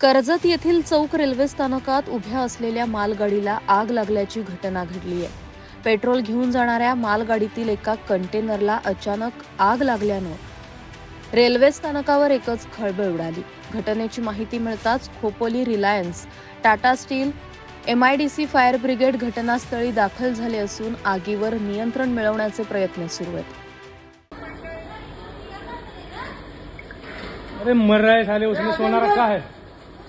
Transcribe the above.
कर्जत येथील चौक रेल्वे स्थानकात उभ्या असलेल्या मालगाडीला आग लागल्याची घटना घडली आहे. पेट्रोल घेऊन जाणाऱ्या मालगाडीतील एका कंटेनरला अचानक आग लागल्यानं रेल्वे स्थानकावर एकच खळबळ उडाली. घटनेची माहिती मिळताच Khopoli Reliance Tata steel M IDC fire brigade घटनास्थळी दाखल झाले असून आगीवर नियंत्रण मिळवण्याचे प्रयत्न सुरू आहेत. अरे मर रहे साले उसमें सोना रखा है